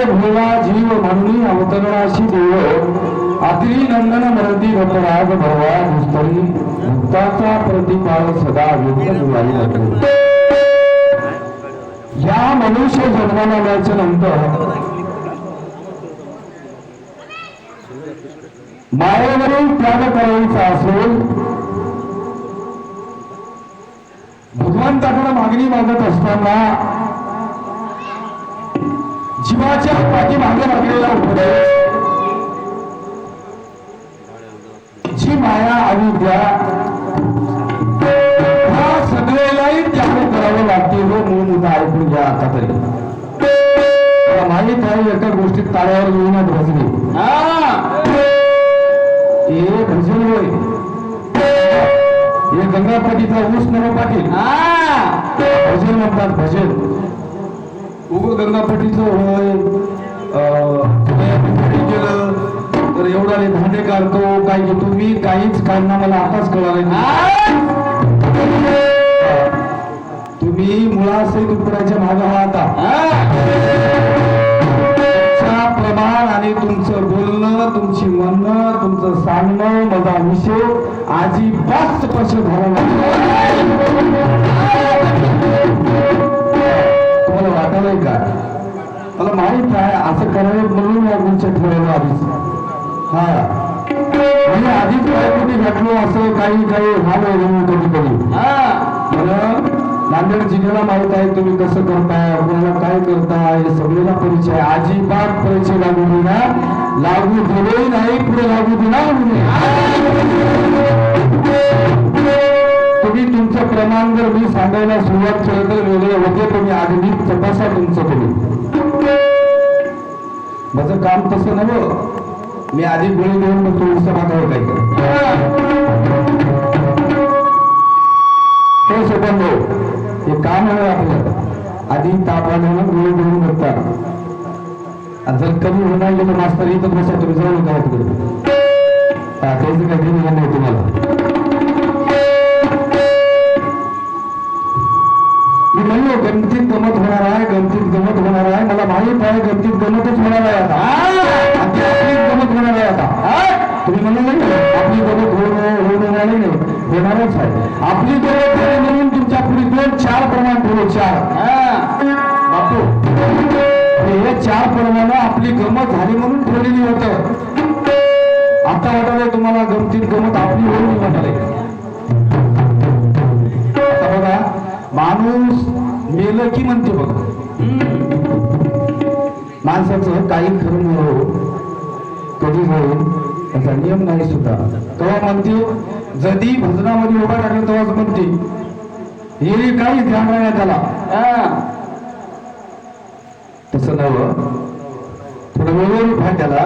माहेमध्ये भूला जीव म्हणून अवतरणाशी देव. अति नंदन मरती भक्तराज भरवा दुस्तरी. भक्ताचा प्रतिपाल सदा योग्य या मनुष्य जन्माला आल्याच्यानंतर मायेवरील त्याग करायचा असेल भगवंताकडे मागणी मागत असताना जीवाच्या पाठीमागे लागलेला उपदेश जी माया अविद्या ह्या सगळ्यालाही त्याग करावे लागते हो मूळ मुद्दा ऐकून घ्या आता तरी. मला माहीत आहे एका गोष्टीत ताळ्यावर येईनात भजने हे. भजन होय. हे गंगापाटीचा ऊस नव पाटील. भजन म्हणतात भजन उग गंगापाटीचं घेतो मी काहीच काढणं मला आताच कळालं. तुम्ही मुळासहित उपराच्या भाग आहात. प्रमाण आणि तुमचं बोलणं तुमची म्हणणं तुमचं सांगणं माझा विषय अजिबात स्पर्श झाला नाही. तुम्हाला वाटायलंय का? मला माहीत आहे असं करावं म्हणून या गुंच्या ठेवलं आधीच हा. असं काही काही झालं म्हणून कधी कधी मला नांदेड जिल्ह्याला माहीत आहे तुम्ही कसं करताय कोणाला काय करताय हे सगळ्याला परिचय आहे. अजिबात परिचय लागू देणार लागू दिले नाही पुढे लागू देणार तुम्ही तुमचं प्रमाण जर मी सांगायला सुरुवात केलं तर वेगळे होते तुम्ही आधी तपासा तुमचं तुम्ही. माझं काम तसं नव्हतं मी आधी गोळी देऊन मग थोडंसं मागावं काय हे भाऊ हे काम आहे आपलं आधी ताप आल्यानं गोळी देऊन बघतात. जर कमी होणार गेलं मास्तर इथं बसा तुम्ही जाऊ नका तिकडे. त्याचं काही घेणं नाही तुम्हाला. मी म्हणलो गमतीत गमत होणार आहे गमतीत गमत होणार आहे. मला माहीत आहे गमतीत गमतच होणार आहे आता. गमत होणार आहे आता. तुम्ही म्हणलं नाही? आपली गमत होणं होणं नाही होणारच आहे. आपली झाली म्हणून तुमच्यापुढे दोन चार प्रमाण ठेवले चार. बापू. हे चार प्रमाण आपली गमत झाली म्हणून ठेवलेली होतं. आता वाटायला तुम्हाला गमतीत गमत आपली होऊन वाटायला आता बघा माणूस मेलं की म्हणते बघा. माणसाचं काही खरं हो. कधी होईल? त्याचा नियम नाही सुद्धा. तेव्हा म्हणते जदी भजनामध्ये उभा टाकलं तेव्हाच म्हणते हे काही ध्यान राहण्यात त्याला. तसं नवं थोडं वेगळं पाय त्याला.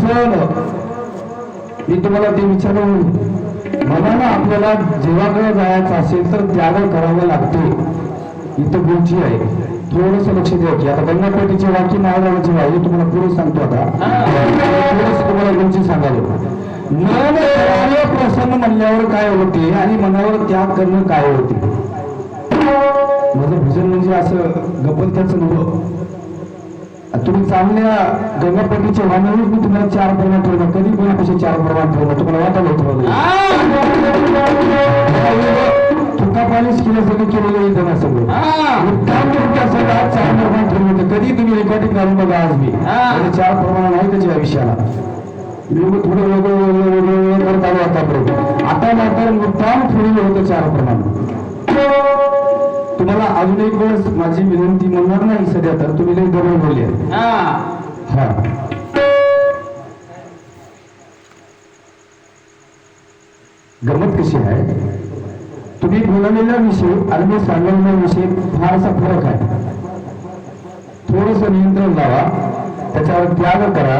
करावे मी तुम्हाला ते विचारून मनाला आपल्याला जेव्हाकडे जायचं असेल तर त्याग करावं लागते. इथं गोष्टी आहे. थोडस लक्ष द्या की. आता गंगापेटीचे वाक्य महाराजांचे आहे तुम्हाला पुढे सांगतो आता. थोडस तुम्हाला गोष्टी सांगायला मन करावे प्रसन्न म्हणल्यावर काय होते आणि मनावर त्याग करणं काय होते? माझं भजन म्हणजे असं गपत्याचं नव्हतं. तुम्ही चांगल्या गंगापट्टीच्या वाहनावर मी तुम्हाला चार प्रमाण ठेवलं. कधी कोणापेक्षा चार प्रमाण ठेवलं. तुम्हाला वाटायला होतं तुका केल्यासारखं केलेलं आहे सगळं. उत्तम तुमच्यासाठी आज चार प्रमाण ठेवलं होतं. कधी तुम्ही रेकॉर्डिंग करून बघा आज मी. म्हणजे चार प्रमाण आहे त्याच्या आयुष्याला लोक थोडं वेगळं वेगळं वेगळं वेगळं करत आलो आतापर्यंत. आता मात्र मुद्दाम ठेवलेलं होतं चार प्रमाण तुम्हाला अजून एक वेळेस माझी विनंती म्हणणार नाही सध्या तर तुम्ही लई जवळ बोलले हा. गमत कशी आहे? तुम्ही बोललेला विषय आणि मी सांगलेला विषय फारसा फरक आहे. थोडस नियंत्रण लावा त्याच्यावर त्याग करा.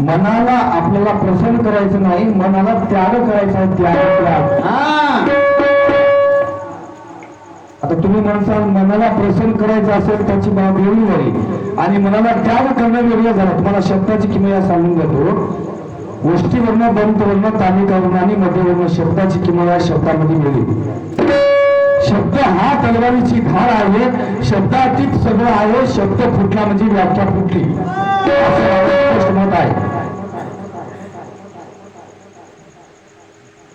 मनाला आपल्याला प्रसन्न करायचं नाही मनाला त्याग करायचा आहे त्याग त्याग. हा. आता तुम्ही म्हणसाल मनाला प्रसन्न करायचं असेल त्याची बाब वेगळी झाली आणि मनाला त्याग करणं वेगळं झालं. तुम्हाला शब्दाची किमया सांगून जातो गोष्टीवरनं बंतवरनं तालिकावरनं आणि मध्यवरनं शब्दाची किमया शब्दामध्ये मिळली. शब्द हा तलवारीची धार आहे. शब्दातीत सगळं आहे. शब्द फुटला म्हणजे व्याख्या फुटली. मत आहे.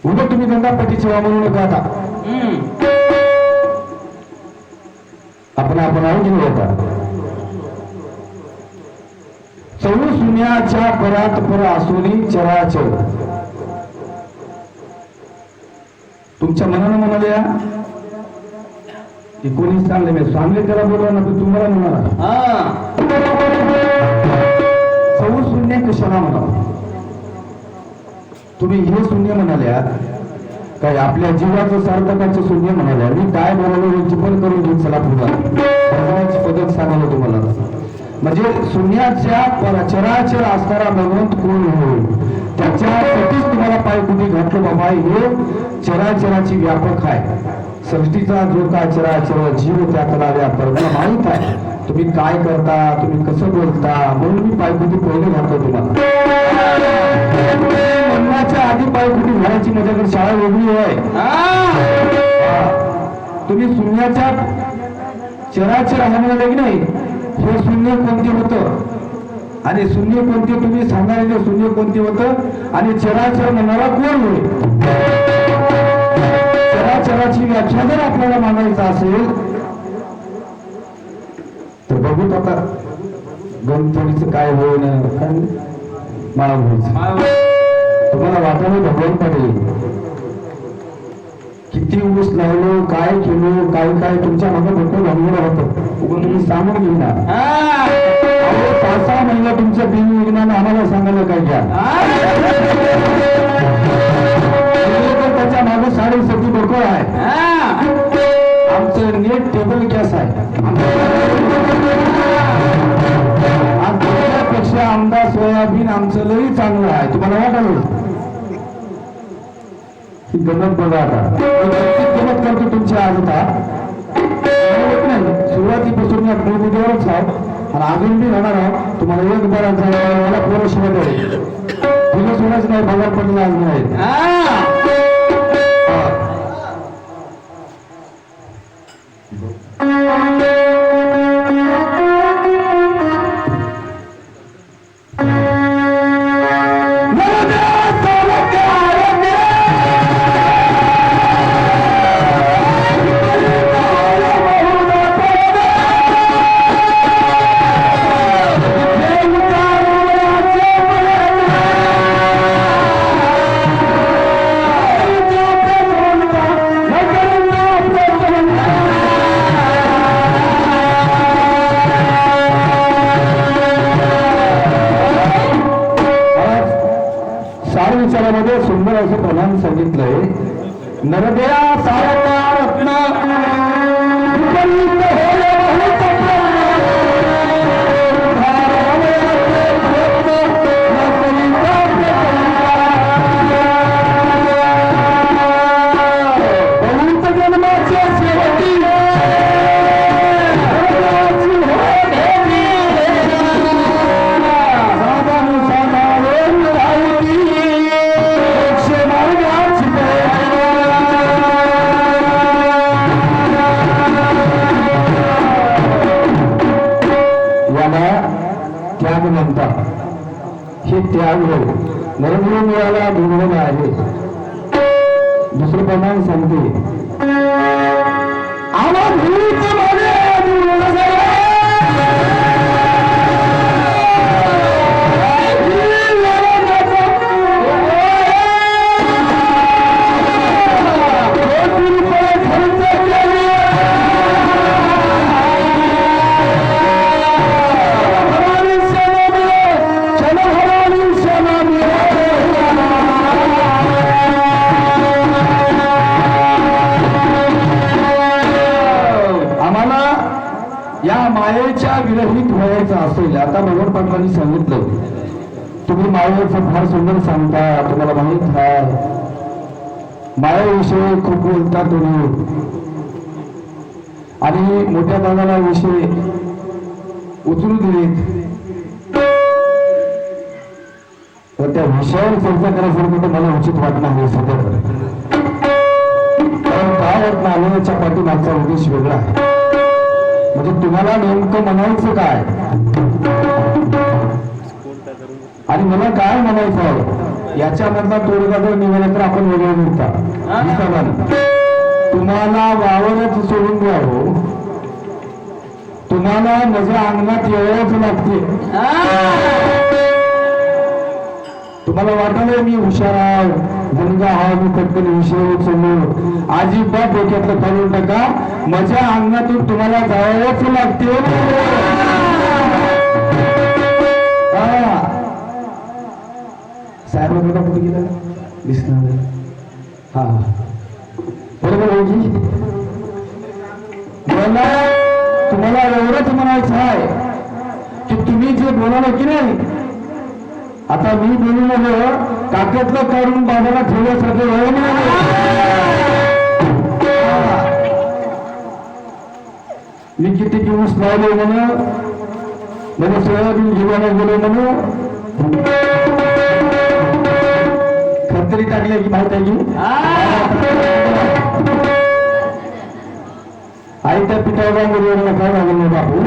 उद्या तुम्ही गंगापती वा म्हणू नका आता आपण आपण ऐकून होता। चौ सुन्याच्या परात पर आसुनी चराचर तुमच्या मनानं म्हणाल्या की कोणी सांगले मी सांगले त्याला बोलवा ना तुम्हाला म्हणाला. हा. चौ शून्य कशाला म्हणा तुम्ही हे शून्य म्हणाल्या काय आपल्या जीवाचं सार्थकाचं शून्य म्हणाल्या मी काय बोलावलं याची पण करून घेऊन चला पुन्हा भगवानाची पद्धत सांगावं तुम्हाला. म्हणजे शून्याच्या चराचर असणारा भगवंत कोण होईल? त्याच्यासाठीच तुम्हाला पाय कुठे घातलं बाबा? हे चराचराची व्यापक आहे. सृष्टीचा जो काय चराचर जीव त्यातला व्यापर माहीत आहे. तुम्ही काय करता तुम्ही कसं बोलता? म्हणून मी पायकुटी पहिले घातलं तुम्हाला. म्हणण्याच्या आधी पायकुटी घालायची माझ्याकडे शाळा वेगळी आहे. तुम्ही शून्याच्या चराचर आहे म्हणाले की नाही. हे शून्य कोणते होतं? आणि शून्य कोणते तुम्ही सांगायचे शून्य कोणते होतं? आणि चराचर म्हणणारा कोण होईल? चराचराची व्याख्या जर आपल्याला मांडायचं असेल बघूत आता गणपतीचं काय होईन? काय? मला तुम्हाला वाटायला पाटील. किती ऊस लावलो काय केलो काय काय? तुमच्या मागे भरपूर भांडवल होतं. तुम्ही सांगून घेणार. पाच सहा महिला तुमचं बिल विज्ञान आम्हाला सांगायला काय घ्या? त्याच्यामागे साडेसती भरपूर आहे. आमचं नेट टेबल गॅस आहे. आणि आमदार सोयाबीन आमचं लई चांगलं आहे. तुम्हाला वाटायला ही गमत बघा आता. गमत करतो तुमच्या आज आता. सुरुवातीपासून या प्रभुदेवच आहोत. आणि अजून बी राहणार आहोत. तुम्हाला एक बरा मला पोरं शिवाय द्यावे. तुला सोडायचं नाही बघा पडलं आज नाही. मायेचं फार सुंदर सांगता तुम्हाला माहीत आहे. मायाविषयी खूप बोलता तुम्ही. आणि मोठ्या दादाला विषय उचलू दिलेत तर त्या विषयावर चर्चा करायसारखं तर मला उचित वाटणार नाही सध्या. कारण काय होत नाण्याच्या पाठीमागचा उद्देश वेगळा आहे. म्हणजे तुम्हाला नेमकं म्हणायचं काय? आणि मला काय म्हणायचं याच्यामधला तोडगा जर निघाला तर आपण वेगळं निघता. तुम्हाला वावरच सोडून द्यावं तुम्हाला माझ्या अंगणात यावंच लागते. तुम्हाला वाटलं मी हुशार आहे? मुलगा हा मी पटकन विषय उचललो अजिबात डोक्यातलं काढून टाका. माझ्या अंगणातून तुम्हाला जावंच लागते. साहेब बघा कुठे गेला? दिसणार हा. बरोबर आहे की तुम्हाला एवढंच म्हणायचं आहे की तुम्ही जे बोलावलं की नाही आता मी बोलू काकेतलं काढून बाबाला ठेवल्यासारखं वळण मी किती दिवस लावले म्हणून मला सोयाबीन जीवाला गेलो म्हणून. टाकली की माहीत आई त्या पिठावर मुलीवर काय लागलं बापू?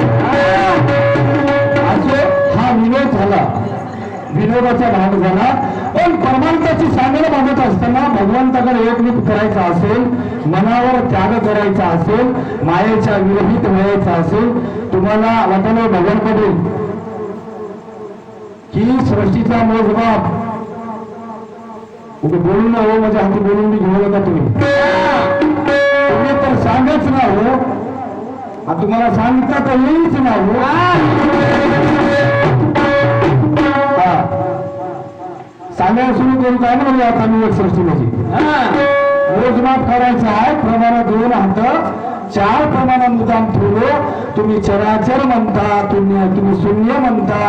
असो हा विनोद झाला. विनोदाचा भाग झाला. पण परमार्थाची सांगणं बांधत असताना भगवंताकडे एकरूप करायचा असेल मनावर त्याग करायचा असेल मायेच्या विरहित व्हायचा असेल तुम्हाला वाटलं भगवानकडे की सृष्टीचा मोजमाप कुठे बोलू ना हो माझ्या हाती बोलून मी घेऊ नका तुम्ही. तुम्ही तर सांगच ना हो. आ तुम्हाला सांगता तर येईच ना हो. हा. सांगायला सुरू करू काय म्हणजे आता मी एक सृष्टी माझी मोजमाप करायचं आहे प्रमाण दोन हात चार प्रमाण मुद्दाम ठेवलो तुम्ही चराचर म्हणता तुम्ही तुम्ही शून्य म्हणता.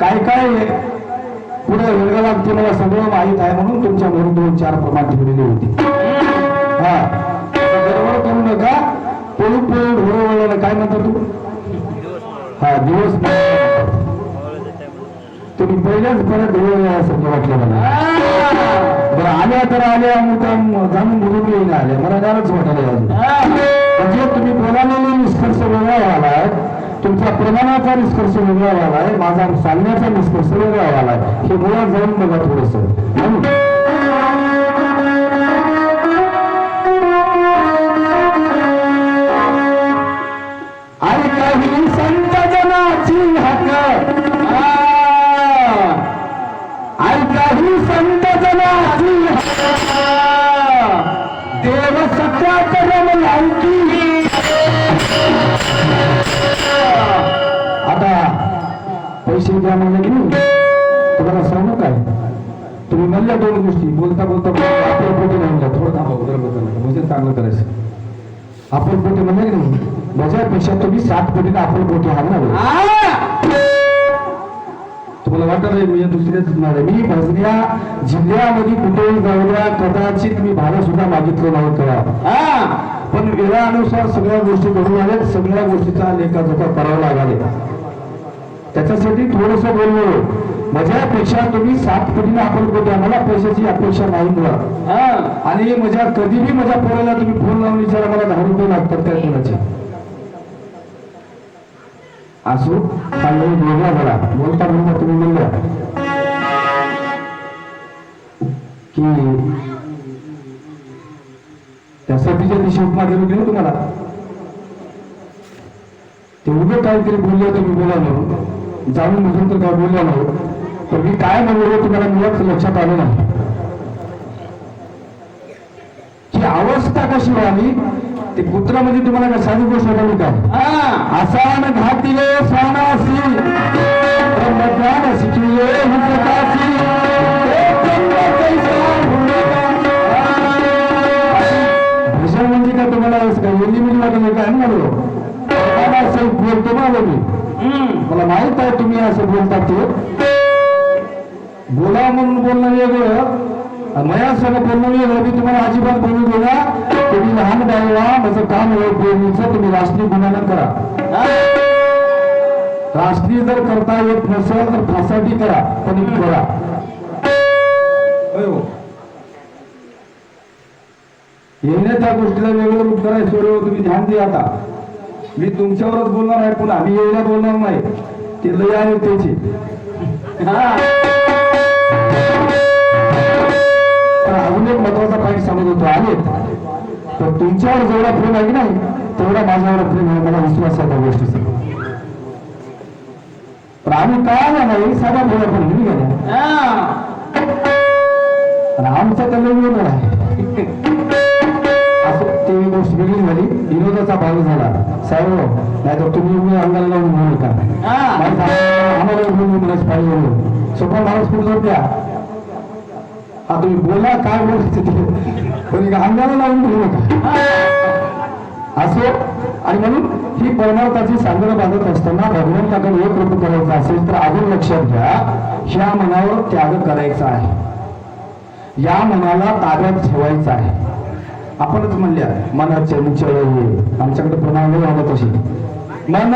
काय काय पुढे वेगळं लागते मला सगळं माहीत आहे म्हणून तुमच्या घरी दोन चार प्रमाण ठेवलेली होती. हा. गडबड करू नका. पळू पळू ढोरं वळलं काय म्हणता तू हा दिवस तुम्ही पहिल्याच परत ढोरं यासारखं वाटलं मला. बरं आल्या तर आल्या मुद्दाम जाणून बोलून येईन आल्या. मला जाणच वाटायला म्हणजे तुम्ही बोलालेले निष्कर्ष वेगळा तुमचा प्रमाणाचा निष्कर्ष वेगळा आहे माझा सांगण्याचा निष्कर्ष वेगळा आहे. हे मुळात जाऊन बघा थोडस. म्हणून पैसे द्या म्हणलं की नाही तुम्हाला सांगू काय? तुम्ही म्हणल्या दोन गोष्टी. बोलता बोलता आपल्या पोटी नाही थोडं थांबा म्हणजे चांगलं करायचं. आपण पोटे म्हणजे की नाही माझ्यापेक्षा तुम्ही सात कोटीने आपण पोटे आहात. ना. तुम्हाला वाटत नाही म्हणजे दुसरेच नाही मी भजन्या जिल्ह्यामध्ये कुठेही जाऊया कदाचित मी भाडं सुद्धा मागितलं नाही करा हा. पण वेळानुसार सगळ्या गोष्टी घडून आल्या सगळ्या गोष्टीचा लेखाजोखा करावा लागले. त्याच्यासाठी थोडस बोललो. माझ्यापेक्षा तुम्ही सात पटीने आपण कोट्या मला पैशाची अपेक्षा नाही हा. आणि माझ्या कधी बी माझ्या पोराला तुम्ही फोन लावून विचारा मला दहा रुपये लागतात काय कोणाचे. असो चांगलं बोलला झाला बोलता बोलता तुम्ही म्हणल्या की त्या सभेच्या दिवशी उपमा दिली होती ना तुम्हाला. ते उभे काहीतरी बोलले तुम्ही बोला म्हणून. जाणून बुजून तर काय बोलल्या नाही. पण मी काय म्हणलो तुम्हाला मुळात लक्षात आलं नाही. की अवस्था कशी व्हावी? ते पुत्रामध्ये तुम्हाला काय साधी गोष्ट आठवली काय. आसान घातिले सानासी ब्रह्मज्ञान. भूषण म्हणजे काय तुम्हाला एली मिली वाटत काय म्हणलो. मला असं बोलतो ना मी. हम्म. मला माहीत आहे तुम्ही असं बोलता ते. बोला म्हणून बोलणं वेगळं. मया सगळं बोलणं वेगळं. मी तुम्हाला अजिबात बोलू देला तुम्ही लहान बाळवा माझं काम बोलणीचं. तुम्ही राष्ट्रीय गुन्ह्यानं करा. राष्ट्रीय जर करता येत नसेल तर फासाठी करा. पण करा. हो. येण्या त्या गोष्टीला वेगळं रूप करायचं. तुम्ही ध्यान द्या आता. मी तुमच्यावरच बोलणार आहे पुन्हा मी येण्या बोलणार नाही. ते लय आहे त्याची. हा. अजून एक महत्त्वाचा पॉईंट सांगत होतो आले तर तुमच्यावर जेवढा प्रेम आहे नाही तेवढा माझ्यावर प्रेम आहे मला विश्वास आहे त्या गोष्टीचा. पण आम्ही कळाला नाही साधा बोला पण मी गेला. हा. आमचा तर वेगळा आहे असं ती गोष्ट वेगळी झाली. विनोदाचा भाग झाला. साहेब नाही तर तुम्ही उभे अंगाला लावून म्हणू का हा. नाही तर आम्हाला पाहिजे सोपा माणूस जाऊ द्या हा तुम्ही बोला काय बोलायचं ते. पण अंगाला लावून बोलू नका. असो. आणि म्हणून ही परमार्थाची सांगणं बांधत असताना भगवंताकडे एक रूप करायचं असेल तर अजून लक्षात घ्या ह्या मनावर त्याग करायचा आहे. या मनाला ताब्यात ठेवायचं आहे. आपणच म्हणल्या मन चंचल हे आमच्याकडे प्रमाण नाही तशी मन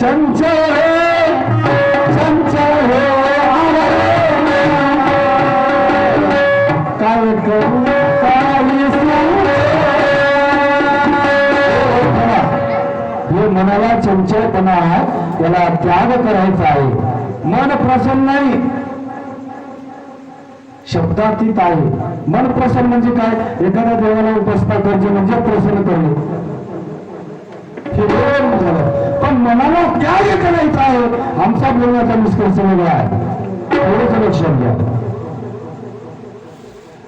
चंचल हे, चंचल काय हो, करू हे मनाला चंचलपणा याला त्याग करायचा आहे. मन प्रसन्न नाही शब्दातीत आहे. मन प्रसन्न म्हणजे काय? एखाद्या देवाला उपासना करणे म्हणजे प्रसन्न करणे. हे दोन झालं. पण मनाला त्याग करायचा आहे. आमचा बोलण्याचा निष्कर्ष वेगळा आहे. थोडंसं लक्षात घ्या.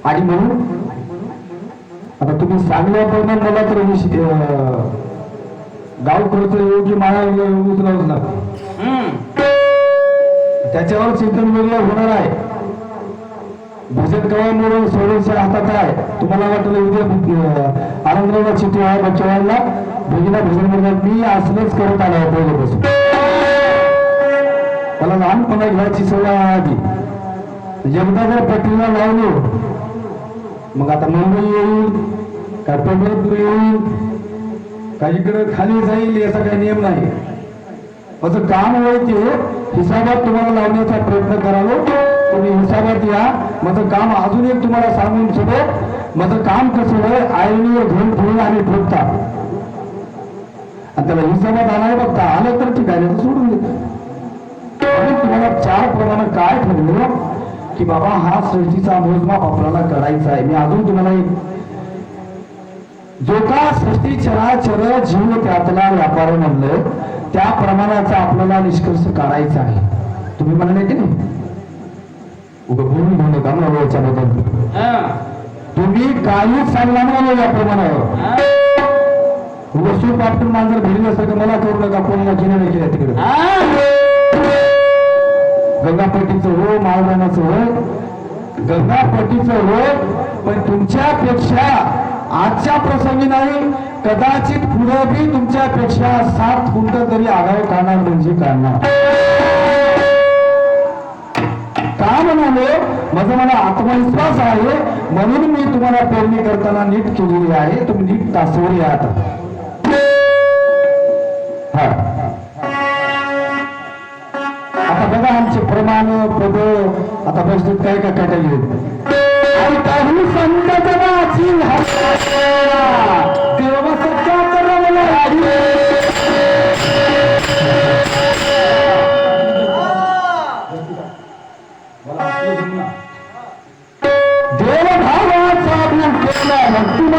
आणि म्हणून आता तुम्ही सांगल्याप्रमाणे मला तर गाव खर्च येऊ की माया उचलावच हम्म. त्याच्यावर चिंतन वेगळं होणार आहे. भजन कवामुळे सोडूनच्या हातात आहे. तुम्हाला वाटलं उद्या अं, आनंदरावला चिठ्ठी आहे बच्चवायला भगिना भजन मी असलंच करत आलो आहे पहिल्यापासून. मला लहानपणा घ्यायची सवय आधी एकदा जर पटरीला लावलो मग आता मुंबई येईल काय पंढरपूर येईल काय इकडं खाली जाईल याचा काही नियम नाही. माझं काम होय ते हिसाबात तुम्हाला लावण्याचा प्रयत्न करावा. तुम्ही हिसाबात या माझं काम अजून एक तुम्हाला सांगून सोडो. माझं काम कसं आहे आयनीवर घेऊन फिरून आणि ठोकता आणि त्याला हिसाबात आणाय बघता. आलं तर ठीक आहे सोडून देतो. तुम्हाला चार प्रमाणे काय ठरलं? की बाबा हा सृष्टीचा मोजमाप आपल्याला करायचा आहे. मी अजून तुम्हाला एक जो का सृष्टी चराचर जीव त्यातला व्यापार म्हणलं त्या प्रमाणाचा आपल्याला निष्कर्ष काढायचा आहे. तुम्ही म्हणाले की नाही? बोलून घेऊ नका ना याच्याबद्दल हा. तुम्ही काहीच सांगला ना या प्रमाणावर हा. उभं सूप आपण मांजर भिडल्यासारखं मला करू नका कोणाला घेणं केल्या तिकडे हा. गंगापट्टीचं हो माळरानाचं हो गंगापट्टीचं रोग पण तुमच्यापेक्षा आजच्या प्रसंगी नाही कदाचित पुढे बी तुमच्यापेक्षा सात कुंट तरी आगाव काढणार म्हणजे काढणार माझा मला आत्मविश्वास आहे म्हणून मी तुम्हाला पेरणी करताना नीट केलेली आहे. तुम्ही नीट तासवरी आहात आता. बघा आमचे प्रमाण पद आता प्रश्न काय काय काटायचे काही संत जनाची देव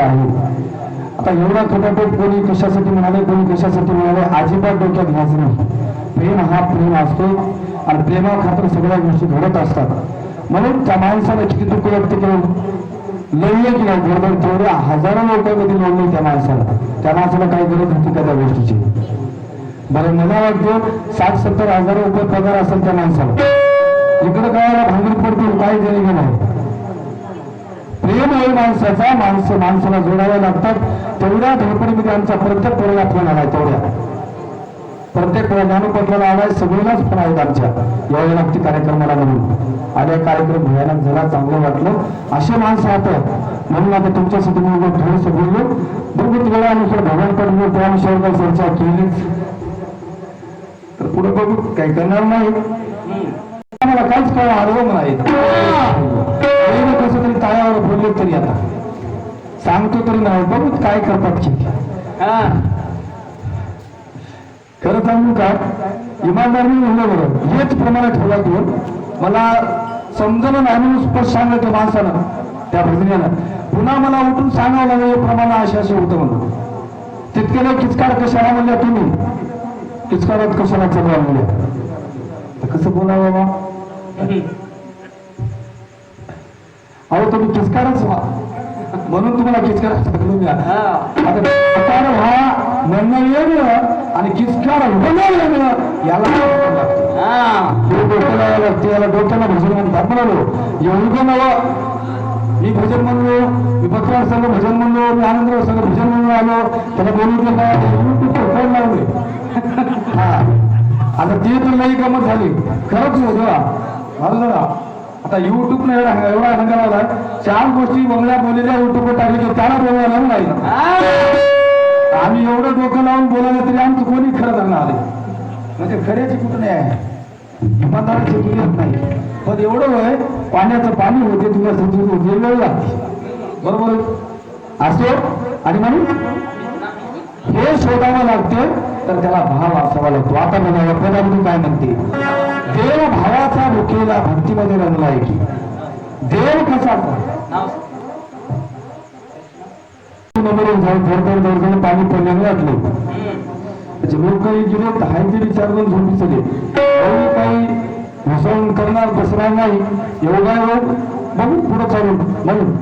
आहे. आता एवढा खटापट कोणी कशासाठी म्हणाले कोणी कशासाठी म्हणाले अजिबात डोक्यात घ्यायचं नाही. प्रेम हा प्रेम असतो आणि प्रेमा खातर सगळ्या गोष्टी घडत असतात. म्हणून त्या माणसाने किती दुःख व्यक्त केलं? लढले की नाही? बरोबर तेवढ्या हजारो लोकांमध्ये लढले त्या माणसाला. त्या माणसाला काही गरज होती का त्या गोष्टीची? बरं मला वाटतं साठ सत्तर हजार रुपये पगार असेल त्या माणसाला. इकडं काय भांगडी पडतील काही देणे नाही प्रेम आहे माणसाचा माणसं माणसाला जोडाव्या लागतात. तेवढ्या धडपडीमध्ये आमचा प्रत्येक पोराला फोन आलाय तेवढ्या. प्रत्येक ज्ञानपत्राला आलाय सगळ्यांनाच फोन आहेत आमच्या. यावे लागते कार्यक्रमाला म्हणून. आले कार्यक्रम भयानक झाला चांगलं वाटलं. असे माणसं आहेत. म्हणून आता तुमच्यासाठी मी थोडंसं बोललो. बघू वेळानुसार भगवान पडलो त्या विषयावर काही चर्चा केलीच तर पुढे बघू. काही करणार नाही. आम्हाला काहीच कळ अनुभव नाही बोलले तरी आता. सांगतो तरी नाही बघू काय करतात की हा. खरं सांगू का इमानदारी म्हणलं बरं. हेच प्रमाणे ठेवला तू. मला समजलं नाही स्पष्ट सांगितलं माणसानं त्या भजनीनं पुन्हा मला उठून सांगावं लागलं हे प्रमाण असे असे होतं म्हणून. तितके किचकार कशाला म्हणल्या तुम्ही? किचकारात कशाला चालवा म्हणल्या? कसं बोलावं बाबा? अहो तुम्ही किचकारच व्हा. म्हणून तुम्हाला किचकार सांगलो मी हा. आता व्हा म्हणणं वेगळं आणि किचकार होणं वेगळं याला डोकं लागतं. हा. हे याला डोक्याला भजन म्हणतात. म्हणालो एवढं नवं मी भजन म्हणलो मी बकरार संघ भजन म्हणलो मी आनंदराव संघ भजन म्हणून आलो. त्याला बोलू दिलं युट्यूबवर फोन लावले हा. आता ते तर नाही गमत झाली. खरंच झालं ना आता युट्यूब न एवढा एवढा हंगामा आला चार गोष्टी बंगल्या बोललेल्या युट्यूबवर टाकले की त्याला बोलायला नाही. आम्ही एवढं डोकं लावून बोलायला तरी आमचं कोणी खरं धरणार आले म्हणजे खऱ्याची कुठं नाही आहे. इमानदाराची दुनियात नाही. पण एवढं वय पाण्याचं पाणी होते तुला समजून होते वेळ लागते. बरोबर? असो? आणि म्हणून? हे शोधावं लागते तर त्याला भाव असावा लागतो. आता बघा प्रधानमंत्री काय म्हणते देव भावाचा मुखेला भक्तीमध्ये रंगलाय की? देव कसा? जाऊन थोडं थोडं थोडं पाणी पडल्याने वाटले. म्हणजे लोक काही गेले दहा ते विचार करून झोपी चले काही घुसवून करणार बसणार नाही. एवढा योग बघू पुढे चालू. म्हणून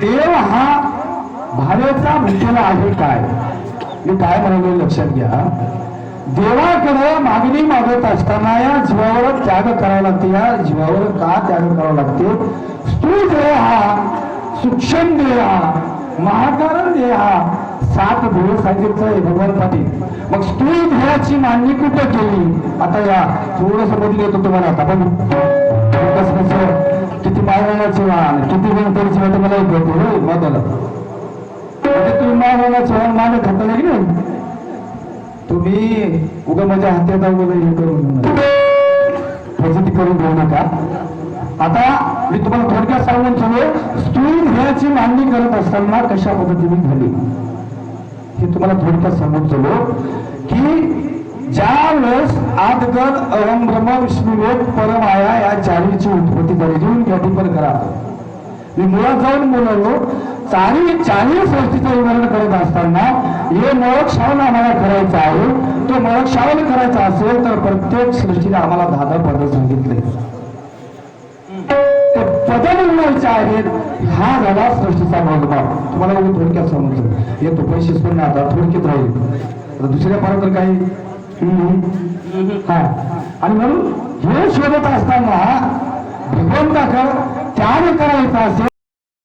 देव हा भावेचा मुखेला आहे काय? मी काय म्हणालो लक्षात घ्या. देवाकडे मागणी मागत असताना या जीवावर त्याग करावा लागते. या जीवावर का त्याग करावा लागते? स्थूल देह हा सूक्ष्म देह हा महाकारण देह हा सात भेळ सांगितलंय आहे भगवान पाटील. मग स्थूल देहाची मांडणी कुठे केली? आता या पूर्ण समजली येतो तुम्हाला आता. पण कसं कसं किती किती मागण्याचे वाहन किती गणपतीचे वाहन मला एक होते हो बदल. तुम्ही मागण्याचे वाहन मागे खाता नाही तुम्ही उगा माझ्या हातात उगा हे करून फजिती करून घेऊ नका. आता मी तुम्हाला थोडक्यात सांगून ठेवलो स्थूल ध्येयाची मांडणी करत असताना कशा पद्धतीने झाली? हे तुम्हाला थोडक्यात सांगून ठेवलो की ज्या वेळेस आदगत अहम ब्रह्म विष्णुवेद परमाया या चारीची उत्पत्ती झाली. घेऊन घ्या पण करा. मी मुळात जाऊन बोललो चांगली चांगली सृष्टीचं उदाहरण करत असताना हे मोळक श्रावण आम्हाला करायचं आहे. तो मोळक श्रावण करायचा असेल तर प्रत्येक सृष्टीने आम्हाला दहा दहा पद सांगितले. ते पद निवडायचे आहेत हा झाला सृष्टीचा मोजमाप तुम्हाला मी थोडक्यात समजतो येतो पैसे पण आता थोडक्यात राहील. दुसऱ्या पार तर काही हा. आणि म्हणून हे शोधत असताना भगवंताकर त्याग करायचा असेल